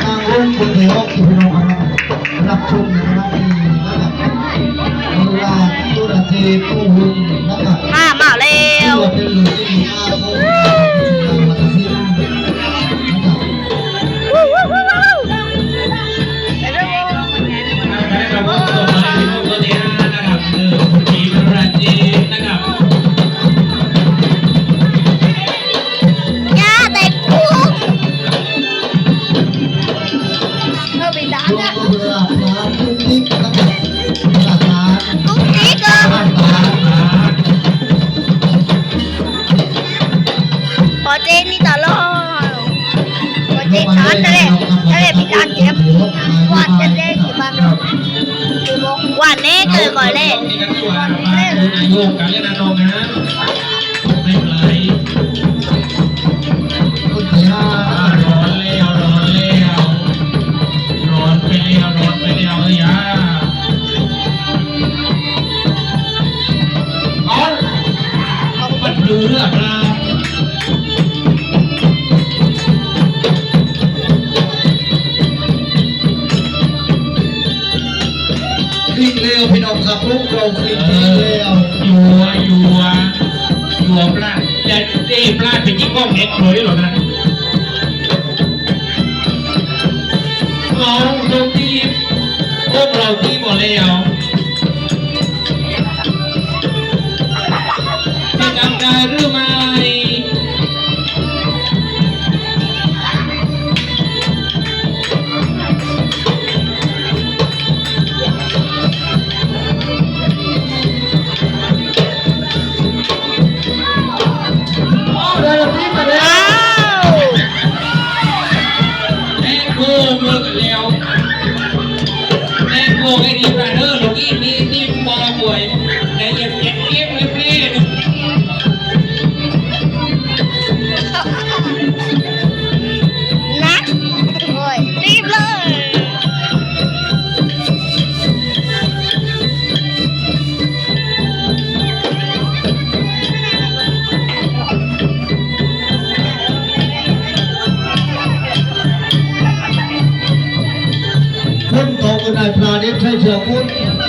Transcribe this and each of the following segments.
ทางรุ่งคนเดียวที่พี่น้องรับชมนะครับที่นะครับเวลาตุรเทผู้หุ่นนะครับ พอเจนนี่ตลอดพอเจนช้อนทะเลทะเลพิการเจ็บวาดจะได้กี่บ้านวาดเน่เกิดก่อนเลยนี่กันตัวมาดูนายกการเล่นนองนะไม่เป็นไรคนที่ห้าร้อนแล้วร้อนแล้วร้อนไปแล้วร้อนไปแล้วเลยอะอ๋อมันเรือครับค วิ่งเร็วพี่น้องครับลูกเราวิ่งเร็วยัวยัวยัวปลาอย่าเอ้ปลาไปที่กล้องเน็ตเลยหรอนะเราตรงที่พวกเราที่หมดแล้ว กันน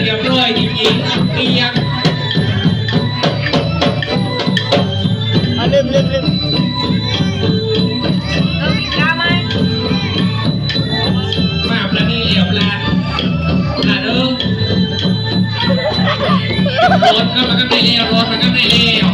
เรียบร้อยจริงๆเรียกอ๋อลืมลืมลืมเออจ้าไหมมาปลานี่เหลียวปลาปลาเด้อรถก็มันก็ไม่เลี้ยวรถมันก็ไม่เลี้ยว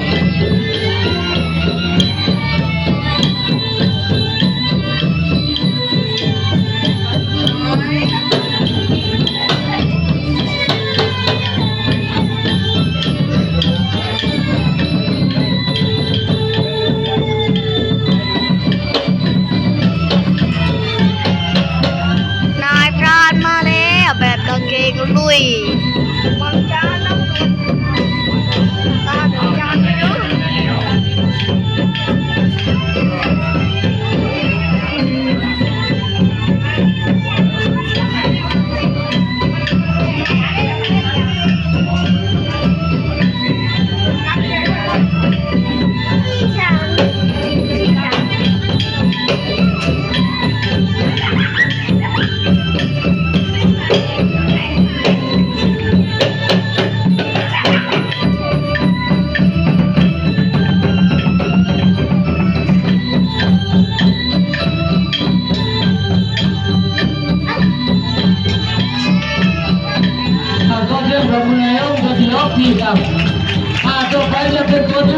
มือแล้ว